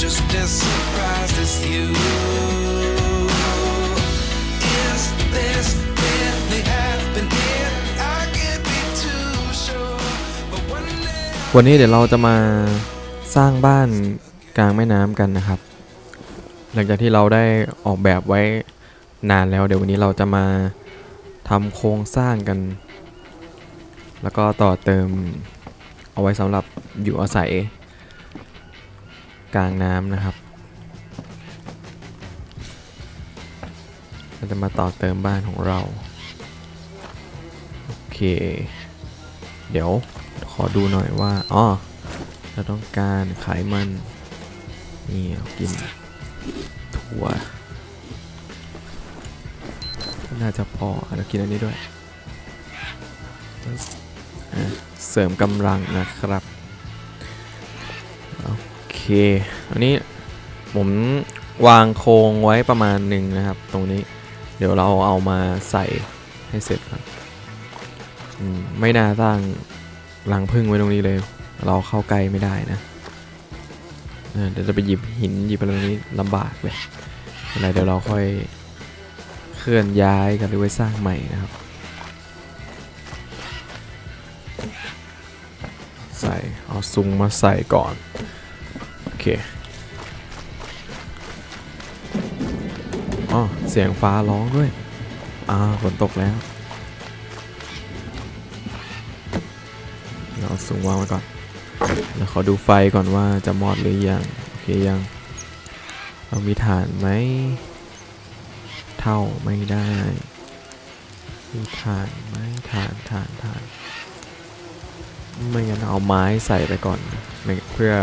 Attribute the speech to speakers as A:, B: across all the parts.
A: just as surprised as you. Is this really happening? I can't be too sure, but one day.
B: วันนี้เดี๋ยวเราจะมาสร้างบ้านกลางแม่น้ำกันนะครับ หลังจากที่เราได้ออกแบบไว้นานแล้วเดี๋ยววันนี้เราจะมาทำโครงสร้างกัน แล้วก็ต่อเติมเอาไว้สำหรับอยู่อาศัย กลางน้ำนะครับ เราจะมาต่อเติมบ้านของเรา โอเค เดี๋ยวขอดูหน่อยว่าอ๋อเราต้องการไขมัน นี่กินถั่ว น่าจะพอเรากินอันนี้ด้วย เสริมกำลังนะครับ อเคอันนี้ผมวางโครงไว้ประมาณหนึ่งนะครับ ตรงนี้เดี๋ยวเราเอามาใส่ให้เสร็จครับไม่น่าตั้งรังพึ่งไว้ตรงนี้เลย เราเข้าใกล้ไม่ได้นะเดี๋ยวจะไปหยิบหินหยิบอะไรตรงนี้ลำบากเลยอะไรเดี๋ยวเราค่อยเคลื่อนย้ายกันหรือไว้สร้างใหม่นะครับ ใส่เอาซุงมาใส่ก่อน เคอ๋อเสียงฟ้าร้องด้วย อ่าฝนตกแล้วเดี๋ยวเอาสูงวางไว้ก่อนเดี๋ยวขอดูไฟก่อนว่าจะมอดหรือยัง โอเคยัง เรามีฐานไหม เท่าไม่ได้ มีฐานไหมฐานฐานฐาน ไม่งั้นเอาไม้ใส่ไปก่อน เพื่อ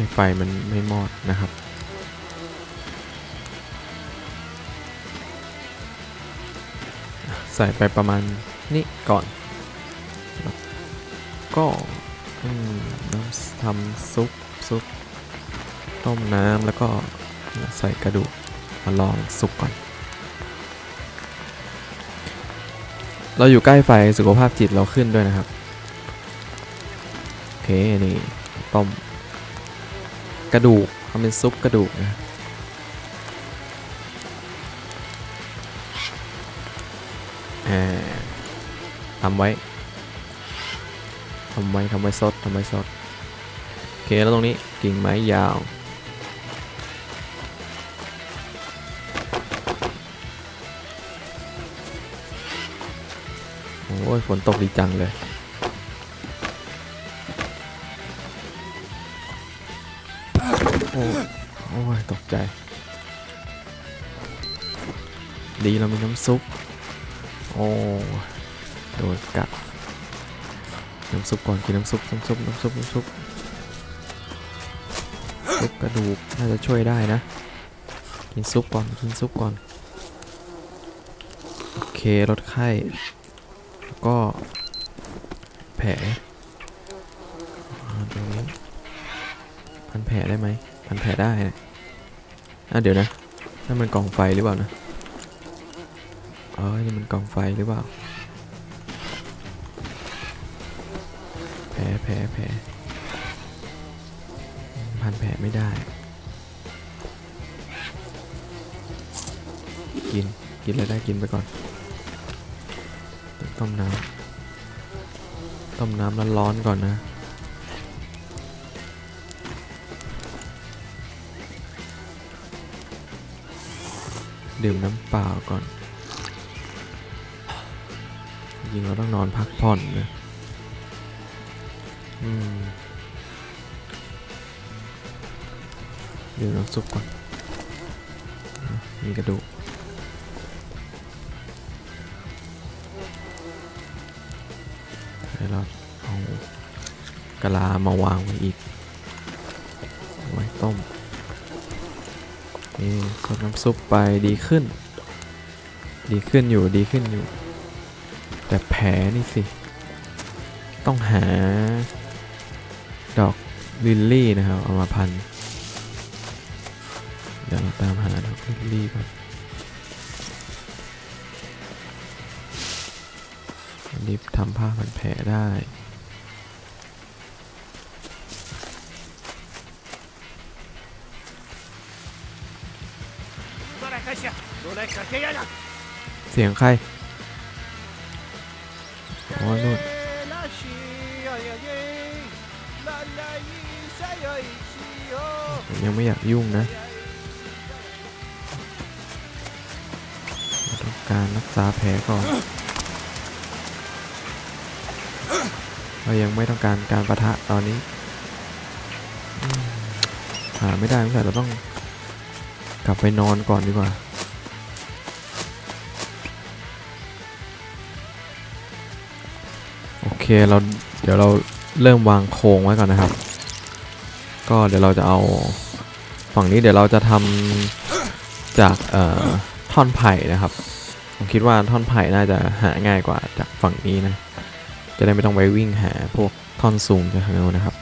B: ให้ไฟมันไม่มอดนะครับใส่ไปประมาณนี้ก่อน ก็น้ำทำซุปซุปต้มน้ำแล้วก็ใส่กระดูกมาลองสุกก่อน เราอยู่ใกล้ไฟสุขภาพจิตเราขึ้นด้วยนะครับ โอเค นี่ ต้ม กระดูกทำเป็นซุปกระดูกนะทำไว้ทำไว้ทำไว้สดทำไว้สดโอเคแล้วตรงนี้กิ่งไม้ยาวโอ้ยฝนตกดีจังเลย ใจ ดีเรามีน้ำซุป โอ้โดนกัดน้ำซุปก่อนกินน้ำซุปน้ำซุปน้ำซุปน้ำซุปซุปกระดูกน่าจะช่วยได้นะ กินซุปก่อนกินซุปก่อนโอเคลดไข้แล้วก็แผลตรงนี้พันแผลได้ไหมพันแผลได้นะ อะเดี๋ยวนะนั่นมันกล่องไฟหรือเปล่านะเออนี่มันกล่องไฟหรือเปล่าแผลแผลแผลพันแผลไม่ได้ กิน กินอะไรได้กินไปก่อน ต้มน้ำต้มน้ำร้อนๆก่อนนะ ดื่มน้ำเปล่าก่อน จริงเราต้องนอนพักผ่อนนะอืมน้ำซุปก่อน มีกระดูกเดี๋ยวเอากะลามาวางไว้อีก ไว้ต้ม นี่ซดน้ำซุปไปดีขึ้น ดีขึ้นอยู่ดีขึ้นอยู่ แต่แผลนี่สิ ต้องหา ดอกลิลลี่นะครับ เอามาพัน เดี๋ยวเราตามหาดอกลิลลี่ก่อนอันนี้ทำผ้าพันแผลได้ เสียงใครโอ้นู่นยังไม่อยากยุ่งนะ ต้องการรักษาแผลก่อนเรายังไม่ต้องการการประทะตอนนี้หาไม่ได้ตั้งแต่เราต้อง กลับไปนอนก่อนดีกว่า โอเคเราเดี๋ยวเราเริ่มวางโครงไว้ก่อนนะครับ ก็เดี๋ยวเราจะเอาฝั่งนี้เดี๋ยวเราจะทำจากเอ่อท่อนไผ่นะครับ ผมคิดว่าท่อนไผ่น่าจะหาง่ายกว่าจากฝั่งนี้นะ จะได้ไม่ต้องไปวิ่งหาพวกท่อนสูงจากทางโน้นนะครับ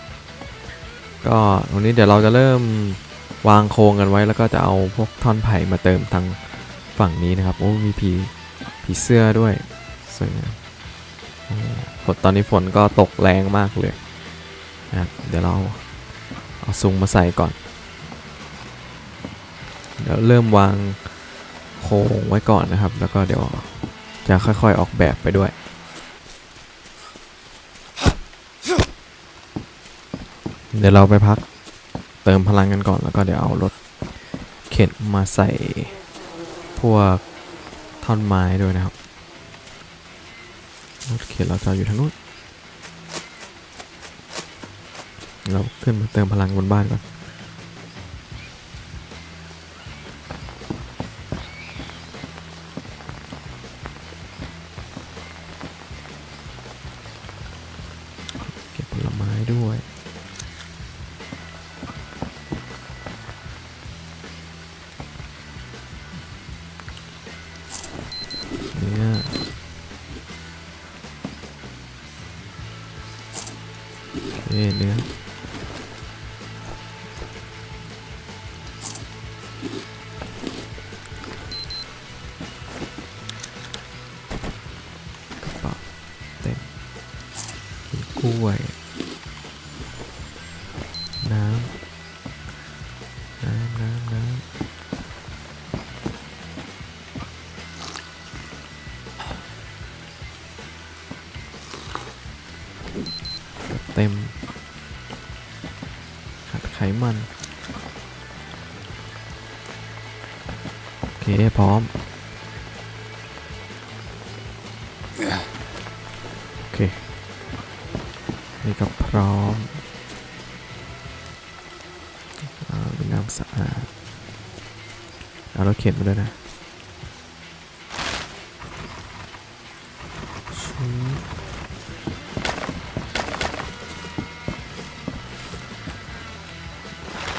B: ก็ตรงนี้เดี๋ยวเราจะเริ่ม วางโครงกันไว้แล้วก็จะเอาพวกท่อนไผ่มาเติมทางฝั่งนี้นะครับ โอ้มีผีผีเสื้อด้วยสวยงามโอ้ฝนตอนนี้ฝนก็ตกแรงมากเลยนะครับเดี๋ยวเราเอาซุงมาใส่ก่อน เดี๋ยวเริ่มวางโครงไว้ก่อนนะครับ แล้วก็เดี๋ยวจะค่อยๆออกแบบไปด้วยเดี๋ยวเราไปพัก เติมพลังกันก่อนแล้วก็เดี๋ยวเอารถเข็นมาใส่พวกท่อนไม้ด้วยนะครับรถเข็นเราจะอยู่ทางนู้นเราขึ้นมาเติมพลังบนบ้านก่อนเก็บผลไม้ด้วยเนี่ย เป๋าเต็มกินกล้วย น้ำ น้ำน้ำน้ำเต็มหัดไขมัน โอเค พร้อม น้ำสะอาด เอารถเข็นมาด้วยนะ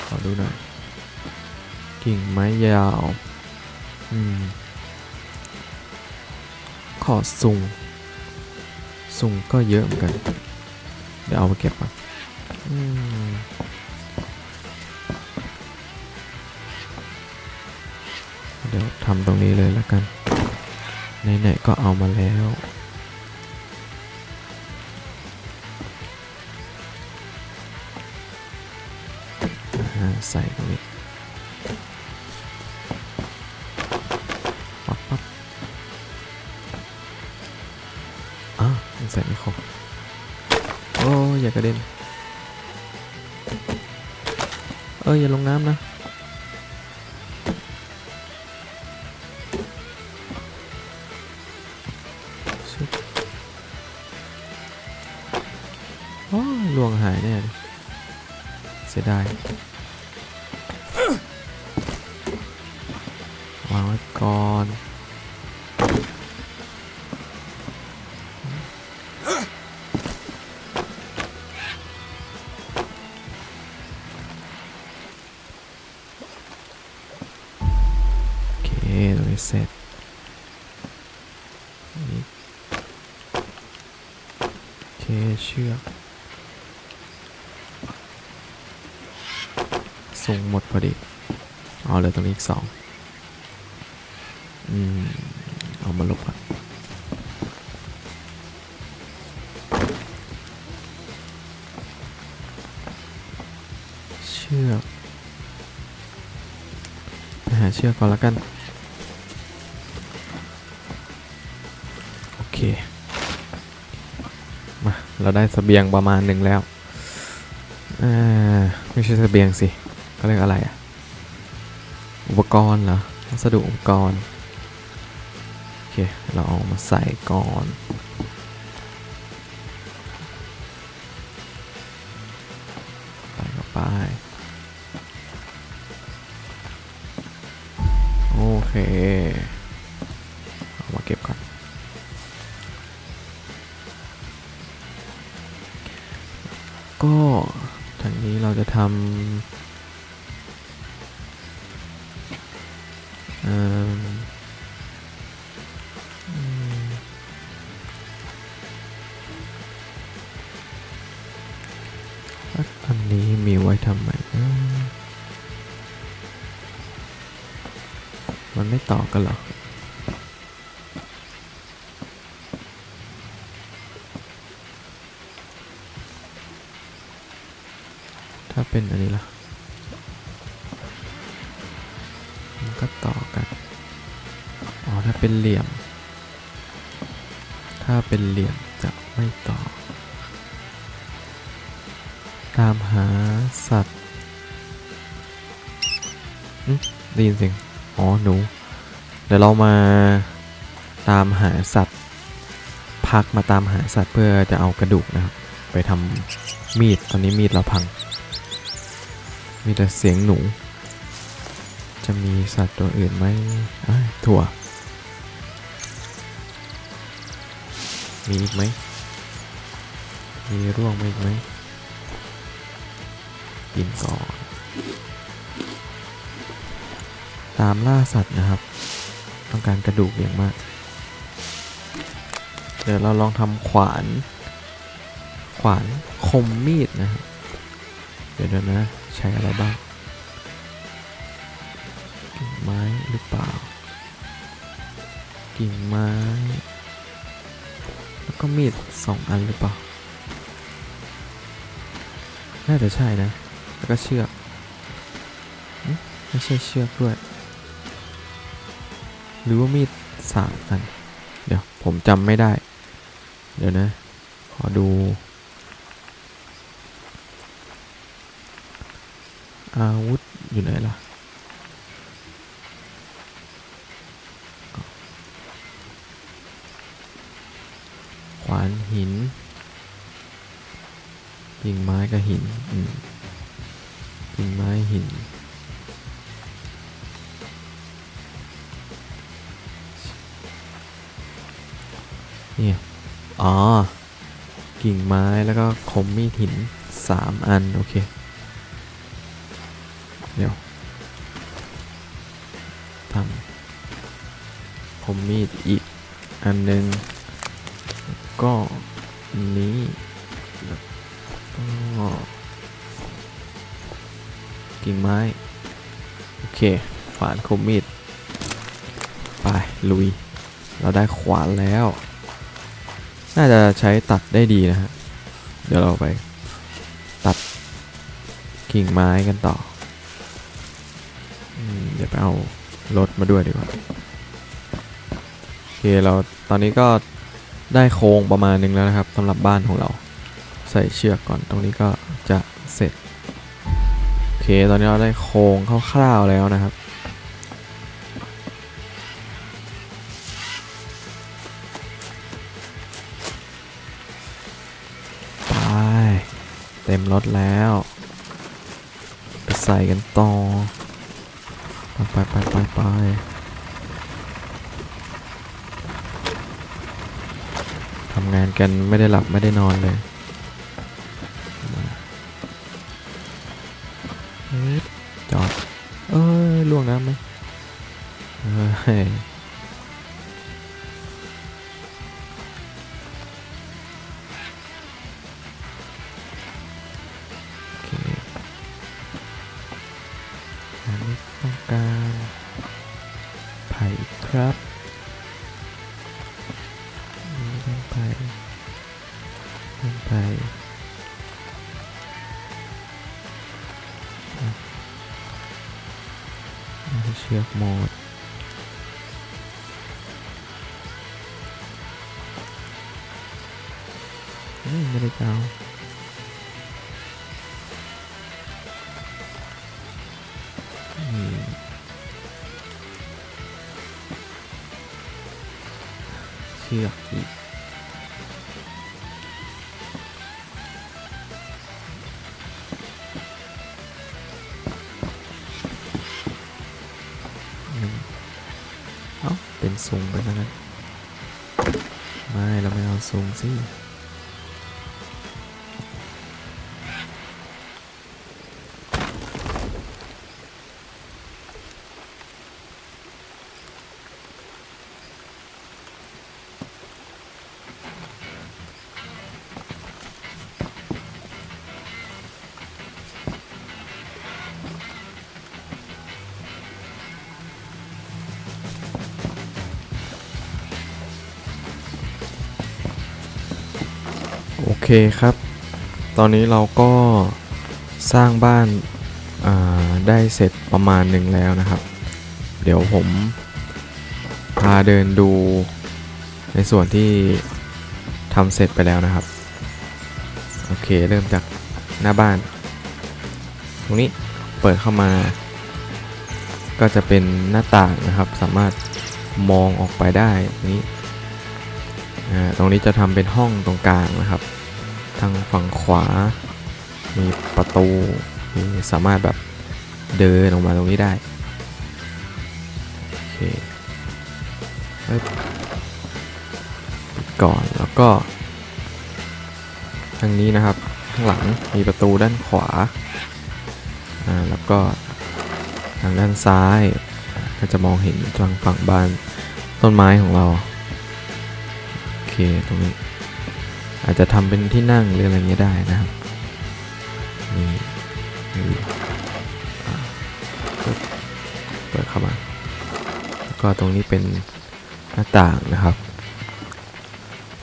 B: ขอดูหน่อย กิ่งไม้ยาว อืม ขอซุงซุงก็เยอะเหมือนกัน เดี๋ยวเอามาเก็บก่อนอืม เดี๋ยวทำตรงนี้เลยแล้วกันไหนๆก็เอามาแล้ว ใส่ตรงนี้ปั๊บปั๊บอะใส่ไม่ครบโอ้ยอย่ากระเด็น เอ้ยอย่าลงน้ำนะ โอ้ลวงหายแน่ยเสียดายวางไว้ก่อน เอาเลยตรงนี้อีกสองอืม เอามาลบก่อนเชือกไปหาเชือกก่อนแล้วกัน โอเค มา เราได้เสบียงประมาณหนึ่งแล้ว อ่า ไม่ใช่เสบียงสิเขาเรียกอะไรอะ ปกรณ์เหรอวัสดุอุปกรณ์ โอเค เราเอามาใส่ก่อนใส่เข้าไป โอเค เอามาเก็บก่อน ก็ทางนี้เราจะทำ มันไม่ต่อกันหรอถ้าเป็นอันนี้ล่ะ มันก็ต่อกัน อ๋อ ถ้าเป็นเหลี่ยม ถ้าเป็นเหลี่ยมจะไม่ต่อ ตามหาสัตว์อืมได้ยินเสียง อ๋อหนู เดี๋ยวเรามาตามหาสัตว์ พักมาตามหาสัตว์เพื่อจะเอากระดูกนะครับ ไปทำมีด ตอนนี้มีดเราพัง มีแต่เสียงหนู จะมีสัตว์ตัวอื่นไหมอ้ายถั่ว มีอีกไหม มีร่วงไหมอีกไหมกินก่อน ตามล่าสัตว์นะครับ ต้องการกระดูกอย่างมาก เดี๋ยวเราลองทำขวาน ขวานคมมีดนะครับ เดี๋ยวนะ ใช้อะไรบ้าง กิ่งไม้หรือเปล่า กิ่งไม้ แล้วก็มีดสองอันหรือเปล่า น่าจะใช่นะ แล้วก็เชือกไม่ใช่เชือกด้วย หรือว่ามีดสามอัน เดี๋ยวผมจำไม่ได้ เดี๋ยวนะ ขอดู อาวุธอยู่ไหนล่ะขวานหินกิ่งไม้กับหินกิ่งไม้หิน นี่อ๋อ กิ่งไม้แล้วก็คมมีดหินสามอัน โอเค เดี๋ยวทำคมมีดอีกอันหนึ่งก็อันนี้แล้วก็กิ่งไม้ โอเค ขวานคมมีด ไป ลุย เราได้ขวานแล้ว น่าจะใช้ตัดได้ดีนะฮะ เดี๋ยวเราไป ตัดกิ่งไม้กันต่ออืมเดี๋ยวไปเอารถมาด้วยดีกว่าโอเคเราตอนนี้ก็ได้โครงประมาณหนึงแล้วนะครับสำหรับบ้านของเราใส่เชือกก่อนตรงนี้ก็จะเสร็จโอเคตอนนี้เราได้โครงคร่าวๆแล้วนะครับ เต็มรถแล้วไปใส่กันต่อไปไปไปไปไปทำงานกันไม่ได้หลับไม่ได้นอนเลยจอด เอ้ยล่วงน้ำไหมเฮ้ย เชือกหมดเฮ้ยไม่ได้เกานี่เชือกอีก อ้าเป็นซุงไปแล้วกันไม่เราไม่เอาสูงสิ เคครับ ตอนนี้เราก็สร้างบ้านาได้เสร็จประมาณหนึ่งแล้วนะครับ เดี๋ยวผมพาเดินดูในส่วนที่ทำเสร็จไปแล้วนะครับ โอเคเริ่มจากหน้าบ้าน ตรงนี้เปิดเข้ามา ก็จะเป็นหน้าต่างนะครับ สามารถมองออกไปได้นี้อ่ตรงนี้จะทำเป็นห้องตรงกลางนะครับ ทางฝั่งขวา มีประตูมีสามารถแบบเดินออกมาตรงนี้ได้โอเคปิดก่อนแล้วก็ ทางนี้นะครับ ข้างหลังมีประตูด้านขวาอ่าแล้วก็ทางด้านซ้ายก็จะมองเห็นทางฝั่งบ้านต้นไม้ของเรา โอเค ตรงนี้ อาจจะทำเป็นที่นั่งหรืออะไรเงี้ยได้นะครับนี่นี่เปิดเข้ามาแล้วก็ตรงนี้เป็นหน้าต่างนะครับ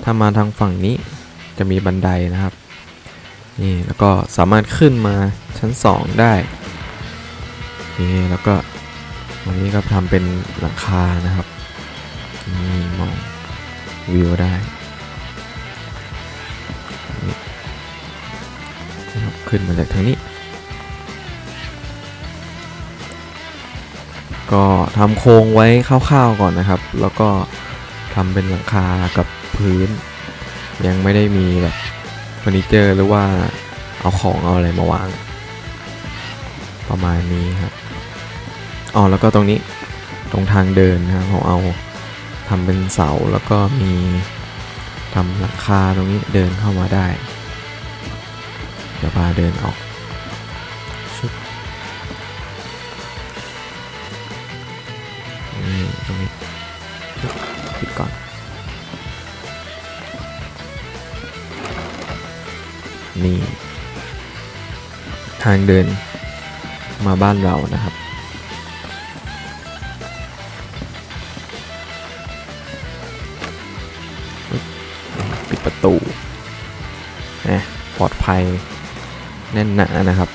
B: ถ้ามาทางฝั่งนี้จะมีบันไดนะครับ นี่แล้วก็สามารถขึ้นมาชั้น 2 ได้ นี่แล้วก็ตรงนี้ก็ทำเป็นหลังคานะครับ นี่มองวิวได้ ขึ้นมาจากทางนี้ ก็ทำโครงไว้คร่าวๆก่อนนะครับ แล้วก็ทำเป็นหลังคากับพื้น ยังไม่ได้มีแบบเฟอร์นิเจอร์หรือว่าเอาของเอาอะไรมาวาง ประมาณนี้ครับอ๋อแล้วก็ตรงนี้ตรงทางเดินนะครับผมเอาทำเป็นเสาแล้วก็มีทำหลังคาตรงนี้เดินเข้ามาได้ เดี๋ยวพาเดินออกชุบนี่ตรงนี้ปิดก่อนนี่ทางเดินมาบ้านเรานะครับ ปิดประตูนะปลอดภัย แน่นหนานะครับ